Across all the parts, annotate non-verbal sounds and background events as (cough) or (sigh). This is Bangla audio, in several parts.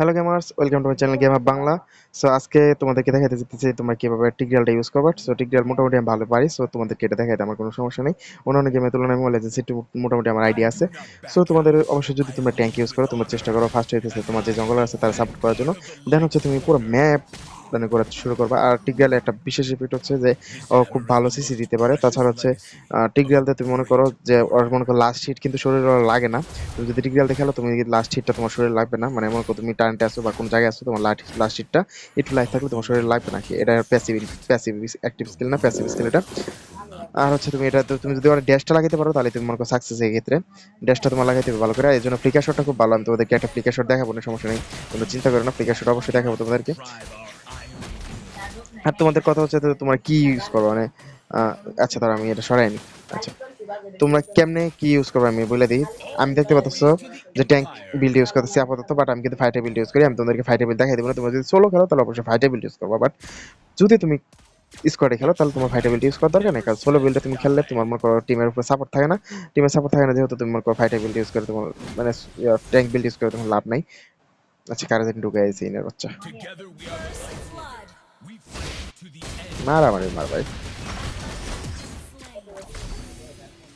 Hello gamers welcome to my channel game of Bangla so আজকে তোমাদেরকে দেখাতে যেতেছি তোমরা কীভাবে টিগ্রিয়ালটা ইউজ করবে। সো টিগ্রিয়াল মোটামুটি আমি ভালো পারি। সো তোমাদেরকে এটা দেখাতে আমার কোনো সমস্যা নেই। অন্যান্য গেমের তুলনায় আমি যাচ্ছি মোটামুটি আমার আইডিয়া আছে। সো তোমাদের অবশ্যই যদি তোমরা ট্যাঙ্ক ইউজ করো, তোমার চেষ্টা করো। ফার্স্ট হইতেছে তোমার যে জঙ্গল আছে, তারা সাপোর্ট করার জন্য। দেন হচ্ছে তুমি পুরো ম্যাপ মানে করা শুরু করবা। আর টিগ্রিয়ালে একটা বিশেষ ইফেক্ট হচ্ছে যে খুব ভালো সিসি দিতে পারে। তাছাড়া হচ্ছে টিগ্রিয়ালতে তুমি মনে করো যে, ওর মনে করো লাস্ট হিট কিন্তু শরীরে লাগে না। তুমি যদি টিগ্রিয়াল দেখাল তুমি লাস্ট হিটটা তোমার শরীরে লাগবে না। মানে মনে করো তুমি টার্নটে আসো বা কোনো জায়গায় আসো তোমার লাস্ট লাস্ট হিটটা একটু লাইফ থাকলে তোমার শরীরে লাগবে না কি এটা প্যাসিভ প্যাসিভ অ্যাক্টিভ স্কিল না প্যাসিভ স্কিল এটা। আর হচ্ছে তুমি এটা, তুমি যদি ওরা ড্যাশটা লাগাতে পারো, তাহলে তুমি মনে করো সাকসেস এই ক্ষেত্রে। ড্যাশটা তোমার লাগাইতে ভালো করে। এই জন্য ফ্লিকার শটটা খুব ভালো। আমি তোমাদেরকে একটা ফ্লিকার শট দেখাবো না সমস্যা নেই। তোমরা চিন্তা করো না ফ্লিকার শট অবশ্যই দেখাবো তোমাদেরকে। আর তোমাদের কথা হচ্ছে তো তোমরা কি ইউজ করো? মানে আচ্ছা তার আমি এটা সরাই নি। আচ্ছা। তোমরা কেমনে কি ইউজ করবে আমি বলে দিই। আমি দেখতে পাচ্ছ যে ট্যাঙ্ক বিল্ড ইউজ করতেছি আপাতত বাট আমি কিন্তু ফাইটার বিল্ড ইউজ করি। আমি তোমাদেরকে ফাইটার বিল্ড দেখাই দেবো না। তোমরা যদি সোলো খেলো, তাহলে অবশ্যই ফাইটার বিল্ড ইউজ করব। বাট যদি তুমি স্কোয়াডে খেলো, তাহলে তোমার ফাইটার বিল্ড ইউজ করার দরকার নেই। কারণ সোলো বিল্ডে তুমি খেললে তোমার মনে করো টিমের উপর সাপোর্ট থাকে না। টিমের সাপোর্ট থাকে না যেহেতু তুমি মনে করো ফাইটার বিল্ড ইউজ করে তোমার মানে ট্যাঙ্ক বিল্ড ইউজ করে তোমার লাভ নাই। আচ্ছা কারাজেন ঢুকে আছে ইনের বাচ্চা। মারামারি মার ভাই।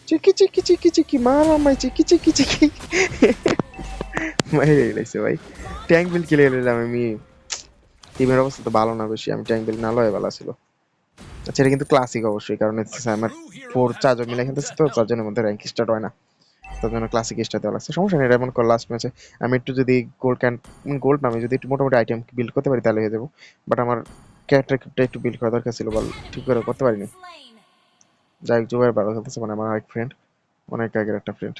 চিকি চিকি চিকি চিকি মারামারি চিকি চিকি চিকি। মারি লাগছে ভাই। ট্যাঙ্ক বিল কিলে নিলাম আমি। টিমের অবস্থা তো ভালো না বেশি, আমি ট্যাঙ্ক বিল না লয় ভালো ছিল। আচ্ছা এটা কিন্তু ক্লাসিক অবশ্যই, কারণ আমার ফোর চারজন মিলে খেলতেছি তো, চারজনের মধ্যে র্যাঙ্ক স্টার্ট হয় না। তার জন্য ক্লাসিক স্টার্ট দেওয়া লাগছে। সমস্যা নেই এমন করে লাস্ট ম্যাচে আমি একটু যদি গোল্ড ক্যান গোল্ড না, আমি যদি একটু মোটামুটি আইটেম বিল্ড করতে পারি তাহলে হয়ে যাব। বাট আমার ক্যারেক্টারটা একটু বিল্ড করা দরকার ছিল বল ঠিক করে করতে পারিনি। যাই হোক, জুবাইর ভালো খেলতেছে মানে আমার এক ফ্রেন্ড অনেক আগের একটা ফ্রেন্ড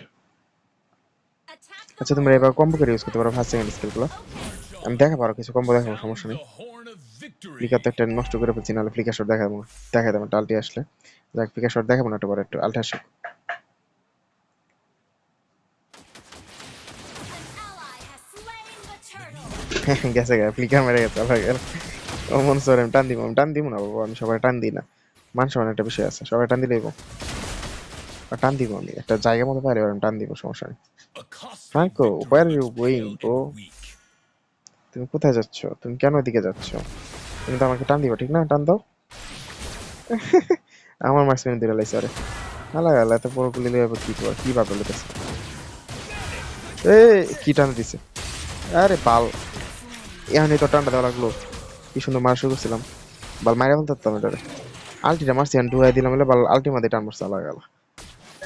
আচ্ছা তোমরা এবার কম্বো করে ইউজ করতে পারো ফার্স্ট সেকেন্ড স্কিলগুলো আমি দেখা পারো কিছু কম্বো দেখাবো, সমস্যা নেই। ফ্লিকার তো একটা নষ্ট করে ফেলছি, নাহলে ফ্লিকার শট দেখাবো দেখাই দেবো আলটি আসলে। যাক ফ্লিকার শট দেখাবো না একটু পরে একটু আলটি আসুক। (laughs) গেছে গা ফ্লিকার মেরে গেছে, আবার গেল। ও মন সরে আমি টান দিব আমি টান দিব না বাবা আমি সবাই টান দিই না। মান সম্মান একটা বিষয় আছে সবাই টান দিলেই আর টান দিব আমি একটা জায়গা মতো পারি আমি টান দিব সমস্যা নেই। Franco where you going bro তুমি কোথায় যাচ্ছ? তুমি কেন এদিকে যাচ্ছ? তুমি তো আমাকে টান দিবা ঠিক না? টান দাও। (laughs) আমার মার্কস মেনে দিলে লাইছে আরে। আলা আলা এত বড় গুলি লইয়া কি তোমার কি ভাবে লইতেছে? এ কি টান দিছে? আরে বাল। এখানে তো টানটা দেওয়া লাগল। কি সুন্দর মারা শুরু করছিলাম। বাল মাইরা পারতাম এটারে। আলটিটা মারছি আমি ডুয়াই দিলাম বলে বাল আলটিমা দিয়ে টান মারছে গেল।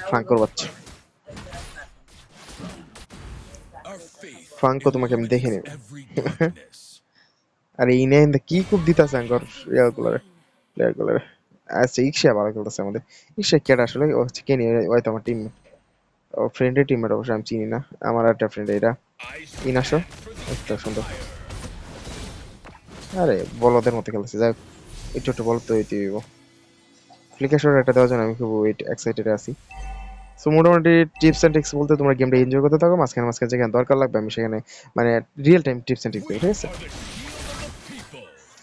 ফ্রাঙ্কোর বাচ্চা ফ্রাঙ্কো তোমাকে আমি দেখে নেব। আরে এই নেন কি খুব দিতাছে আঙ্কর ইয়াগুলারে প্লেয়ারগুলারে আচ্ছা ইকশা ভালো খেলতেছে আমাদের। ইকশা কেডা আসলে? ও হচ্ছে কেনি ওই তো আমার টিম ও ফ্রেন্ডের টিমমেট অবশ্য, আমি চিনি না। আমার একটা ফ্রেন্ড এটা ইনাশো? একটা সুন্দর। আরে, বলদের মতো খেলতেছে। যাই একটু একটু বল তো এই দিব ফ্লিকার একটা দেওয়ার জন্য আমি খুব এক্সাইটেড আছি। সো মোটামুটি টিপস এন্ড ট্রিক্স বলতে তোমরা গেমটা এনজয় করতে থাকো, মাঝখানে মাঝখানে যেখানে দরকার লাগবে আমি সেখানে মানে real time tips and tricks ঠিক আছে?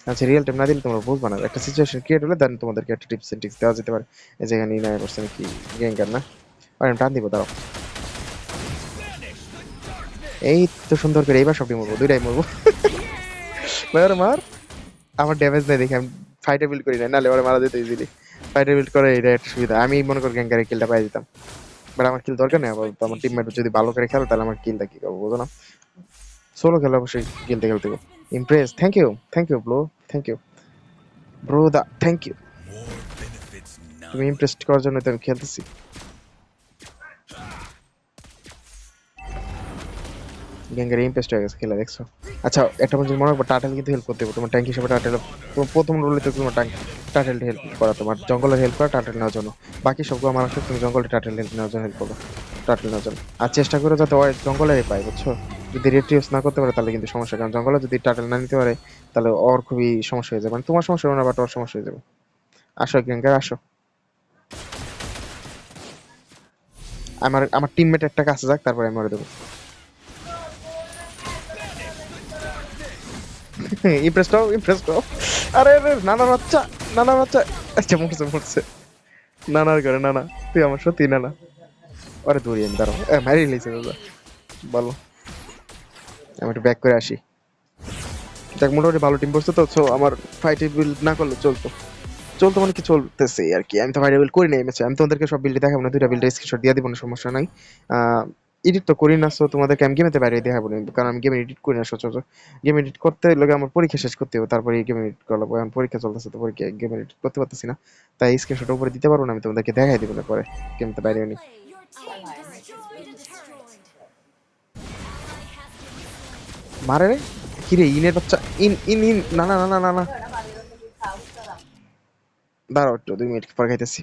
আচ্ছা রিয়েল টাইম না দিলে তোমরা বুঝবে না। একটা সিচুয়েশন ক্রিয়েট হলে দেন তোমাদেরকে একটা টিপস এন্ড ট্রিক্স দেওয়া যেতে পারে। যেখানে না করছে কি গেঙ্গার না? আর, আমি টান দিব, দাঁড়াও। এই তো সুন্দর করে, এইবার সবটি মরবো দুইটাই মরবো। মার মার, আমার ড্যামেজ দেখি, আমি বিল্ড করি না মারা যেতে ইজিলি বিল্ড করে এটা একটা সুবিধা। আমি মনে করি গ্যাঙ্গারে কিলটা পাই দিতাম। বাট আমার কিল দরকার নেই আপাতত। আমার টিমমেট যদি ভালো করে তাহলে আমার কিলটা কি করব না? সোলো অবশ্যই খেলতে impress thank you thank you bro thank you bro the thank you তুমি ইমপ্রেস করার জন্য তো আমি খেলতেছি। গ্যাঙ্গারে ইমপ্রেসড হয়ে গেছে, খেলা দেখছ? আচ্ছা একটা জিনিস মনে রাখব টাটেল কিন্তু হেল্প করতে হবে, তোমার ট্যাঙ্ক হিসেবে টাটেল প্রথম রোলে তো তোমার ট্যাঙ্ক টাটেল হেল্প করা, তোমার জঙ্গলের হেল্প করা টাটেল নেওয়ার জন্য। বাকি সবগুলো আমার আসলে তুমি জঙ্গলে টাটেল হেল্প নেওয়ার জন্য হেল্প করো টাটেল নেওয়ার জন্য। আর চেষ্টা করে যাতে ওই জঙ্গলেরই পায়, বুঝছ? যদি রেড ইউজ না করতে পারে তাহলে কিন্তু সমস্যা, কারণ জঙ্গলে যদি টাটেল না নিতে পারে, তাহলে ওর খুবই সমস্যা হয়ে যাবে। মানে তোমার সমস্যা হবে না বাট ওর সমস্যা হয়ে যাবে। আসো গ্যাঙ্গার আসো। আমার আমার টিমমেট একটা কাছে যাক, তারপরে আমি মারে দেবো। ইমপ্রেস করো ইমপ্রেস করো। আরে আরে নানা বাচ্চা নানা বাচ্চা। আচ্ছা মরছে মরছে নানার ঘরে, নানা, তুই আমার সত্যি নানা। আরে দৌড়ি আমি, দাঁড়াও। এ, মারি দাদা। বলো। আমি একটু ব্যাক করে আসি। দেখ, মোটামুটি ভালো টিম পড়ছে তো আমার ফাইটে বিল্ড না করলে চলতো। চলতো মানে কি চলতেছে আর কি। আমি তো ফাইটে বিল্ড করি নাই ম্যাচে আমি তোমাদেরকে সব বিল্ড দেখাবো না, দুইটা বিল্ডের স্ক্রিনশট দিয়ে দিব না সমস্যা নাই। এডিট তো করি না সো তোমাদেরকে আমি গেমেতে বাইরে দেখাবো না, কারণ আমি গেম এডিট করি না, সচরাচর। গেম এডিট করতে লাগে আমার পরীক্ষা শেষ করতে হবে, তারপরে গেম এডিট করা লাগবে, এখন পরীক্ষা চলতেছে তো পরীক্ষা গেম এডিট করতে পারতেছি না, তাই স্ক্রিনশট উপরে দিতে পারব না, আমি তোমাদেরকে দেখাই দিব না পরে গেমতে বাইরে নি মারে রে কি রে ইনের বাচ্চা, ইন ইন ইন না না না না না। দাঁড়াও একটু, দুই মিনিট পর খাইতেছি।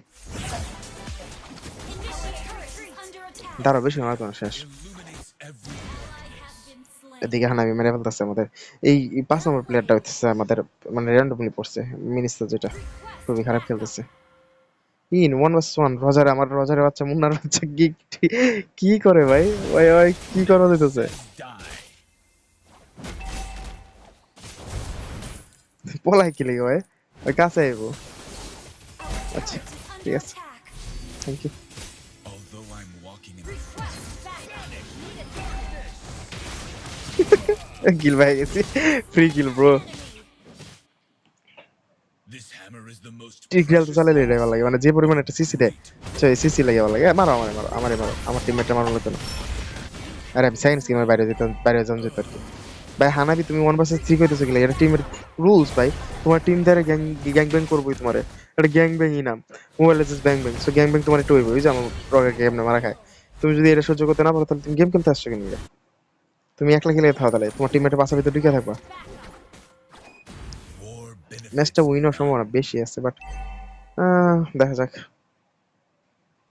দাঁড়াও বেশি নয় কোনো শেষ। এদিকে হানাবি মেরে ফেলতেছে আমাদের। এই পাঁচ নম্বর প্লেয়ারটা হইতেছে আমাদের মানে র্যান্ডমলি পড়ছে, মিনিস্টার যেটা, খুবই খারাপ খেলতেছে। In one versus one Roger, আমার রজারের বাচ্চা, মুন্নার বাচ্চা, কি কি করে ভাই? ওই ওই, কি করা যেতেছে পলাই কি ভাই? ওই কাছে আইবো। আচ্ছা ঠিক আছে। থ্যাংক ইউ কিল ভাই গেছি ফ্রি কিল ব্রো খেল তো চালালে এটাই ভালো লাগে মানে যে পরিমাণে একটা সিসি দেয় তো এই সিসি লাগে ভালো লাগে মারো আমারে মারো আমারে মারো আমার টিমমেটটা মারো লাগতো না আরে আমি সাইন্স কিমার বাইরে যেতাম বাইরে যান যেত আর কি ভাই হানাবি তুমি ওয়ান ভার্সেস থ্রি কইতেছো গেলে এটা টিমের রুলস ভাই তোমার টিম দ্বারা গ্যাং গ্যাং ব্যাং করবোই তোমার এটা গ্যাং ব্যাংই নাম mobile just bang bang so gang bang তোমার একটু হইব ওই যে আমার রগের গেম না মারা খায় তুমি যদি এটা সহ্য করতে না পারো তাহলে তুমি গেম খেলতে আসছো কেন তুমি একলা খেলে থাকো তাহলে। তোমার টিমমেটের পাশে ভিতরে ঢুকে থাকবা। ম্যাচটা উইন হওয়ার সম্ভাবনা বেশি আছে বাট দেখা যাক।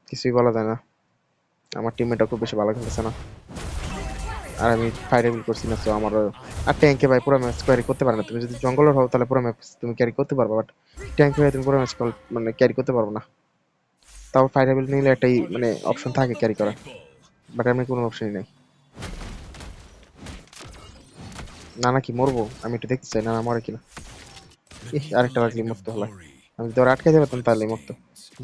কিছুই বলা যায় না। আমার টিমমেটটা খুব বেশি ভালো খেলতেছে না। আর আমি ফায়ারেবল করছি না তো আমার আর ট্যাঙ্কে ভাই পুরো ম্যাচ ক্যারি করতে পারে না। তুমি যদি জঙ্গলের হও তাহলে পুরো ম্যাচ তুমি ক্যারি করতে পারবে বাট ট্যাঙ্কে ভাই তুমি পুরো ম্যাচ মানে ক্যারি করতে পারবে না। তাও ফায়ারেবল নিলে একটাই মানে অপশন থাকে ক্যারি করা বাট এমনি কোনো অপশনই নেই। না না কি মরবো? আমি একটু দেখতে চাই না না মরে কিনা। ইহ, আরেকটা লাগলি মরতে হলো। আমি যদি ওরা আটকাইতে পারতাম তাহলে মরতো।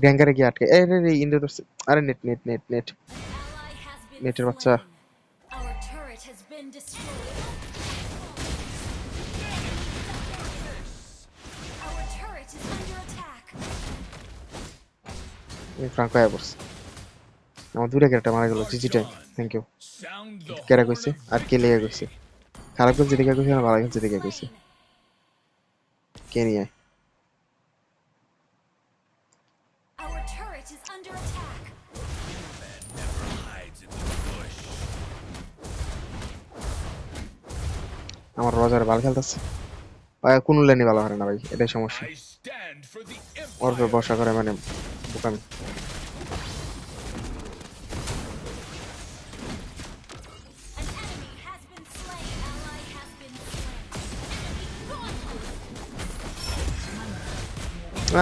গ্যাঙ্গারে গিয়ে আটকে এই রে রে ইন্দ্র আরে নেট নেট নেট নেট। নেটের বাচ্চা। ফ্রাঙ্কো আয়া পড়ছে। আমার দুইটা ক্যারেক্টার মারা গেল জিজি টাইম। থ্যাংক ইউ the কইছে আর কে লেগে কইছে খারাপগঞ্জ যেদিকে কইছে না ভালোগঞ্জ যেদিকে কইছে কেনিয়ায় আমার রজার ভালো খেলতেছে। কোন লেনই ভালো হারে না ভাই এটাই সমস্যা। ওর বর্ষা করে মানে বোকামি।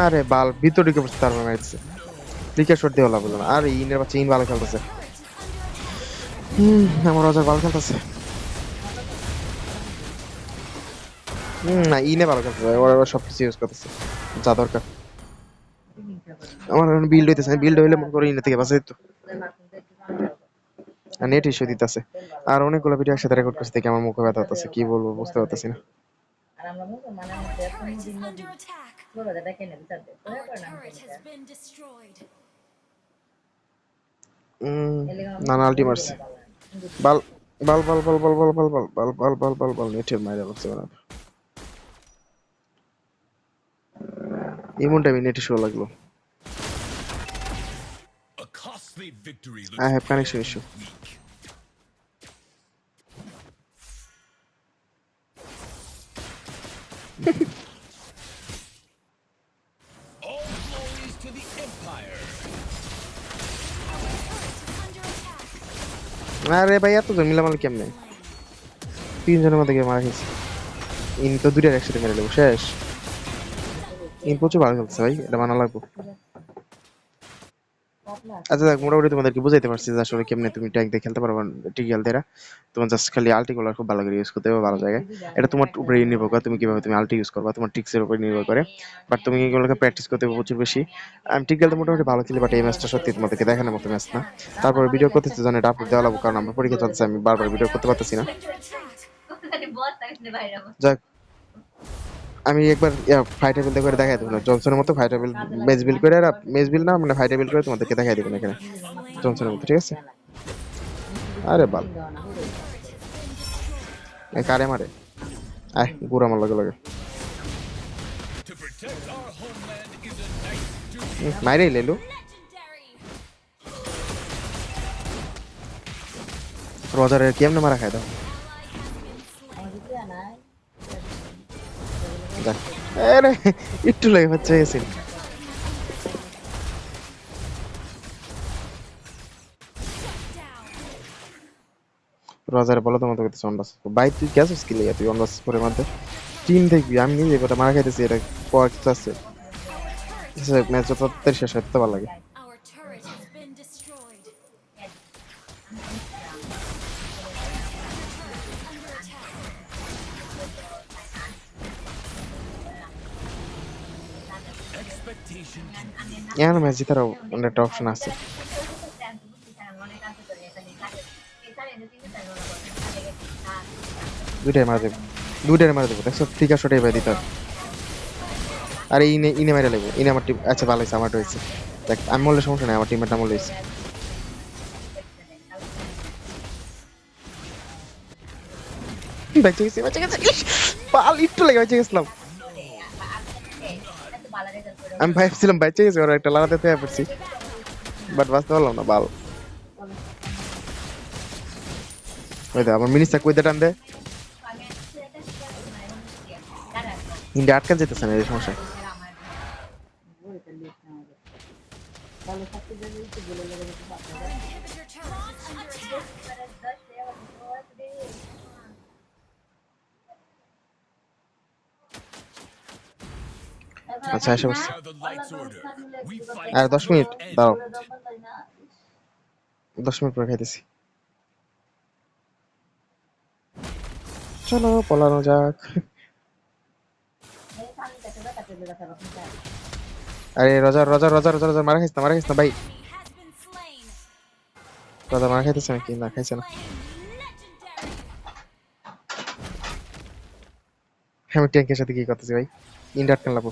আরে বাল ভিতর ঢুকে পড়ছে তার মানে মারছে দিকে শট দিয়ে না। আরে ইনের বাচ্চা ইন ভালো খেলতেছে. হুম আমার রজার ভালো খেলতেছে। হুম না ইনে ভালো খেলতেছে। ওরা ওরা সব কিছু ইউজ করতেছে। যা দরকার। আমার এখন বিল্ড হইতেছে বিল্ড হইলে মনে করো ইনে থেকে বাঁচা যেত আর নেট ইস্যু দিতেছে। আর অনেকগুলো ভিডিও একসাথে রেকর্ড করতে থেকে আমার মুখে ব্যথা হতেছে কি বলব বুঝতে পারতেছি না। তাদের করে Our করে না না না আলটি মারছে বাল বাল বাল বাল বাল বাল বাল বাল বাল বাল বাল বাল বাল নেটের মাইরা বলছে বানাব এমন টাইমে নেটে শো লাগল I have connection issue. weak. আরে ভাই এত জন মিলামাল কেমনে? তিনজনের মধ্যে গিয়ে মারা খেয়েছি। ইন তো দুটার একসাথে মেরে দেবো শেষ। ইন প্রচুর ভালো খেলছে ভাই, এটা মানা লাগবো। আচ্ছা দেখ মোটামুটি তোমাদেরকে বুঝাইতে পারছি যে আসলে কেমনে তুমি ট্যাঙ্ক দিয়ে খেলতে পারবে টিকিয়াল দিয়ে তোমার জাস্ট খালি আল্টি গুলো খুব ভালো করে ইউজ করতে হবে ভালো জায়গায়। এটা তোমার উপরে নির্ভর করে তুমি কীভাবে তুমি আল্টি ইউজ করবা তোমার ট্রিক্সের উপরে নির্ভর করে। বাট তুমি এগুলোকে প্র্যাকটিস করতে হবে প্রচুর বেশি। আমি তো মোটামুটি ভালো খেলি বাট এই ম্যাচটা সত্যি তোমাদেরকে দেখানোর মতো ম্যাচ না। তারপরে ভিডিও করতেছি জানি এটা আপলোড দেওয়া লাগবে কারণ আমার পরীক্ষা চলছে আমি বারবার ভিডিও করতে পারতেছি না। (laughs) যাক। আমি একবার ফাইটার বিল করে দেখাই দেবো না। জনসনের মতো ফাইটার বিল মেজ বিল করে আর মেজ বিল না মানে ফাইটার বিল করে তোমাদেরকে দেখাই দেবো না এখানে। জনসনের মতো, ঠিক আছে? আরে বাল কারে মারে? আয়, গুড় আমার লগে লগে মাইরেই লেলু. রজারের কেমনে মারা খাই দাও আরে, একটু Down. বলো তোমার তো অন্ডাস ভাই, তুই গেছিস কি লেগে তুই অন্ডাস করে মধ্যে টিম দেখবি, আমি নিজে কটা মারা খাইতেছি, এটা কয়েকটা আছে ম্যাচ যত শেষ হতে ভালো লাগে। এখন ম্যাচ জিতারও একটা অপশন আছে। দুইটাই মারা দেবো দুইটাই মারা দেবো দেখছ? ঠিক আছে, ওটাই দিতে। আরে ইনে ইনে মারা লাগবে। ইনে আমার টিম আচ্ছা ভালো হয়েছে আমারটা হয়েছে। দেখ, আমি বললে সমস্যা নেই, আমার টিমের মূল্য হয়েছে বেঁচে গেছি বেঁচে গেছি। পাল, একটু লেগে বেঁচে গেছিলাম। আমি ভাবছিলাম ভাই গেছি, ওরা একটা লাগাতে পেয়ে পড়ছি। বাট বাঁচতে পারলাম না ভালো ওই দে, আমার মিনিস্টার কই দে টান দে। ইন্ডিয়া আটকান যেতেছে না, এই সমস্যা। আচ্ছা এসে বসছি আর দশ মিনিট দাঁড়াও। না দশ মিনিট পরে খাইতেছি। চলো পলানো যাক। আরে Roger Roger Roger Roger Roger মারা খাইছ না মারা খাইছ না ভাই. রজার মারা খাইতেছে নাকি? না খাইছে না. আমি ট্যাঙ্কের সাথে কি করতেছি ভাই? ইন্ডার কেন লাগবো।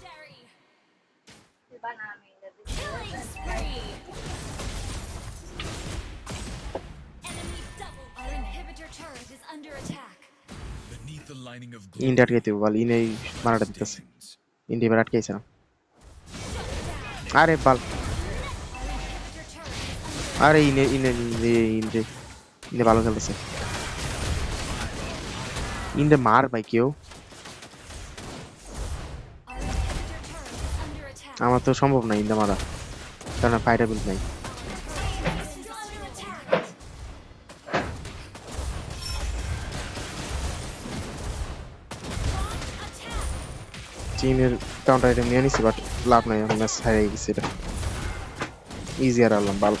lining of ইন্ডিয়া আটকে দিব, বল ইনে মারাটা দিতেছে. ইন্ডিয়া এবার আটকেছে না আরে বাল আরে ইনে ইনে ইনে ইনে ইনে ভালো খেলতেছে ইন্ডে মার ভাই কেউ. আমার তো সম্ভব না ইন্ডে মারা, কারণ ফাইটার বিল নাই চীনের কাউন্টার আইটেম নিয়ে নিছি বাট লাভ নাই, এখন ম্যাচ হারিয়ে গেছি এটা। ইজি আর আনলাম বাল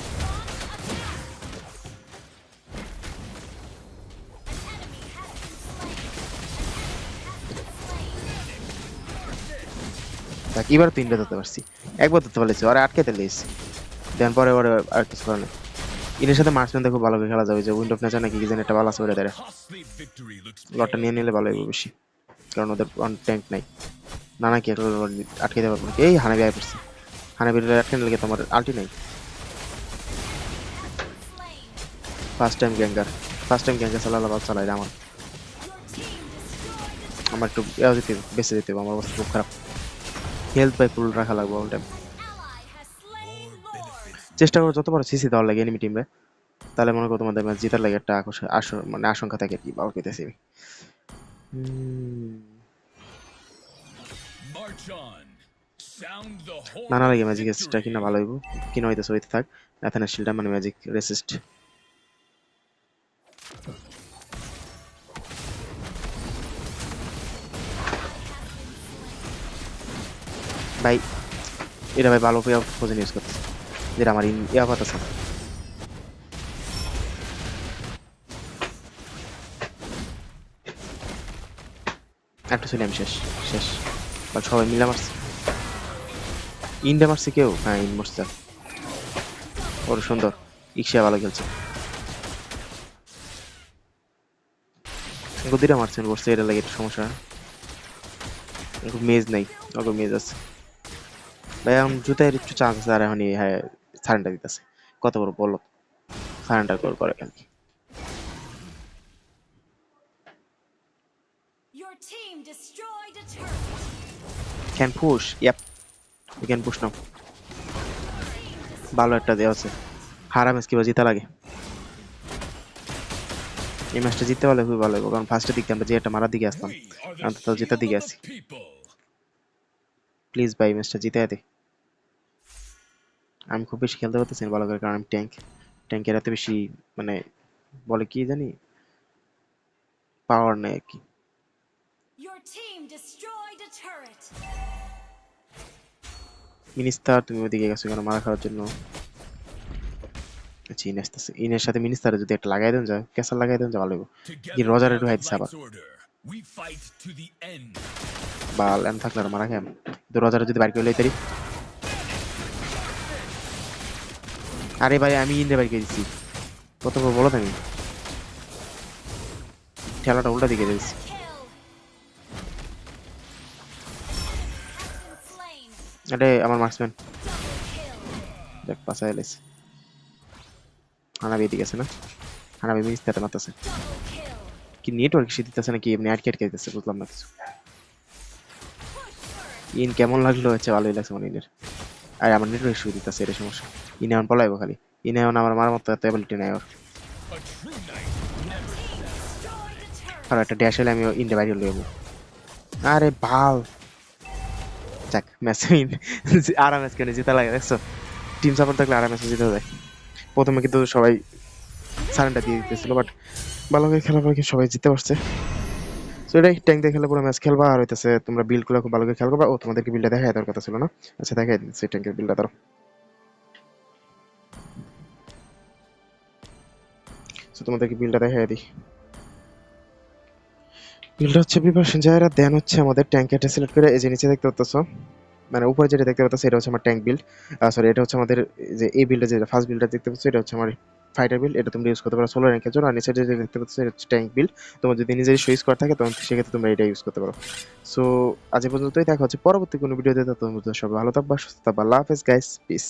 এবার তিনটা ধরতে পারছি। একবার ধরতে পারলেছি, আরে আটকে লেগেছি দেন পরে পরে আর কিছু করে না ইনের সাথে মার্সম্যান দেখো ভালো করে খেলা যাবে, যে উইন্ড অফ নেচার নাকি জানি একটা ভালো আছে দেয় Costly লটটা নিয়ে নিলে ভালো হবে বেশি, কারণ ওদের অন ট্যাঙ্ক নাই। না একটা লট আটকে দেওয়ার পর এই হানাবি আয় পড়ছে। হানাবির আটকে নিলে তোমার আলটি নাই। First time Granger first time Granger চালালে বা চালাই আমার। আমার একটু এও দিতে বেঁচে দিতে আমার অবস্থা খুব খারাপ। হেলথ বাই ফুল রাখা লাগবে অল টাইম. চেষ্টা করো যত সিসি দেওয়ার লাগে এনিমি টিমরে তাহলে মনে করো তোমাদের ম্যাচ জেতার লাগে একটা আকর্ষণ মানে আশঙ্কা থাকে কি বাবা পেতেছি আমি। নানা লাগে ম্যাজিক রেসিস্টটা কিনা ভালো হইব। কিনা হয়তো হইতে থাক। অ্যাথেনার শিল্ডটা মানে ম্যাজিক রেসিস্ট ভাই এটা ভাই ভালো পেয়া পোজন ইউজ করতেছে। যেটা আমার ইয়া আছে। একটা ছিলাম শেষ শেষ। বা সবাই মিলে মারছে। ইন্ডে মারছে কেউ? হ্যাঁ ইন মারছে। ওর সুন্দর। ইকশিয়া ভালো খেলছে। গদিরা মারছেন বসছে এটা লাগে একটু সমস্যা। মেজ নাই ওকে মেজ আছে। ভাই, এখন জুতার একটু চান্স আছে, আর এখন হ্যাঁ সারেন্ডার দিতেছে। কত বড় বলো সারেন্ডার করে কেন can push yup you can push now ভালো একটা দেওয়া আছে। হারা ম্যাচ কিবা জিতা লাগে। এই ম্যাচটা জিততে পারলে খুবই ভালো হবে কারণ ফার্স্টের দিকে আমরা যে একটা মারার দিকে We are অন্তত জেতার দিকে people. প্লিজ ভাই ম্যাচটা জিতে দে। আমি খুব বেশি খেলতে পারতেছি ভালো করে, কারণ আমি ট্যাঙ্ক ট্যাঙ্কের এত বেশি মানে বলে কি জানি? পাওয়ার নেই আর কি। Your team destroyed a turret. Minister তুমি ওদিকে গেছো কেন? মারা খাওয়ার জন্য। আচ্ছা ইনের সাথে মিনিস্টারে যদি একটা লাগাই দেন যায় ক্যাসার লাগাই দেন যায় ভালো under একটু আবার। বাল এম থাকলে আর মারা খাম তো রজারে যদি বাইর করে লইতারি। আরে ভাই আমি ইন্ডে বাইর করে দিচ্ছি কত বলো তুমি খেলাটা উল্টা দিকে দিয়েছি আরে, আমার মার্কসম্যান দেখ, পাশা এলেছে হানাবি এদিকে আছে না? হানাবি মারতেছে। Double kill. কি নেটওয়ার্ক সে দিতেছে নাকি? এমনি আটকে আটকে দিতেছে, বুঝলাম না কিছু। ইন কেমন লাগল? হচ্ছে ভালোই লাগছে মানে ইনের। আর, আমার নেটওয়ার্ক শুরু দিতেছে, এটা সমস্যা। ইনে এখন পলাইবো খালি। ইনে এখন আমার মারার মতো এত অ্যাবিলিটি নাই ওর. আর একটা ড্যাশ হলে আমি ইন্ডে বাইরে লই যাব। আরে ভালো যাক, ম্যাচ উইন আরাম ম্যাচ লাগে, দেখছ? টিম সাপোর্ট থাকলে আরাম ম্যাচ জিতে যায়। প্রথমে কিন্তু সবাই সারেন্ডার দিয়ে দিতেছিল বাট ভালো করে খেলার পর সবাই জিতে পারছে। তো এটাই ট্যাঙ্ক দিয়ে খেলে পুরো ম্যাচ খেলবা, আর হইতেছে তোমরা বিল্ডগুলো খুব ভালো করে খেল করবা। ও, তোমাদেরকে বিলটা দেখাই দেওয়ার কথা ছিল না। আচ্ছা দেখাই দিচ্ছি ট্যাঙ্কের বিলটা ধরো। তো তোমাদেরকে বিলটা দেখাই দিই। বিলটা হচ্ছে প্রিপারেশন যারা দেন হচ্ছে আমাদের ট্যাঙ্কেটা সিলেক্ট করে, এই যে নিচে দেখতে পাচ্ছ মানে উপরে যেটা দেখতে পাচ্ছ এটা হচ্ছে আমার ট্যাঙ্ক বিল্ড সরি এটা হচ্ছে আমাদের যে এই বিলটা যেটা ফার্স্ট বিলটা দেখতে পাচ্ছ এটা হচ্ছে আমার ফাইটার বিল এটা তোমরা ইউজ করতে পারো সোলো র্যাঙ্কের জন্য। আর নিচে যেটা দেখতে পাচ্ছ এটা হচ্ছে ট্যাঙ্ক বিল তোমার যদি নিজের সুইচ করা থাকে, তখন সেক্ষেত্রে তোমরা এটা ইউজ করতে পারো। সো আজ পর্যন্তই, দেখা হচ্ছে পরবর্তী কোনো ভিডিওতে পর্যন্ত সবাই ভালো থাকবা, সুস্থ থাকবা। আল্লাহ হাফেজ গাইস পিস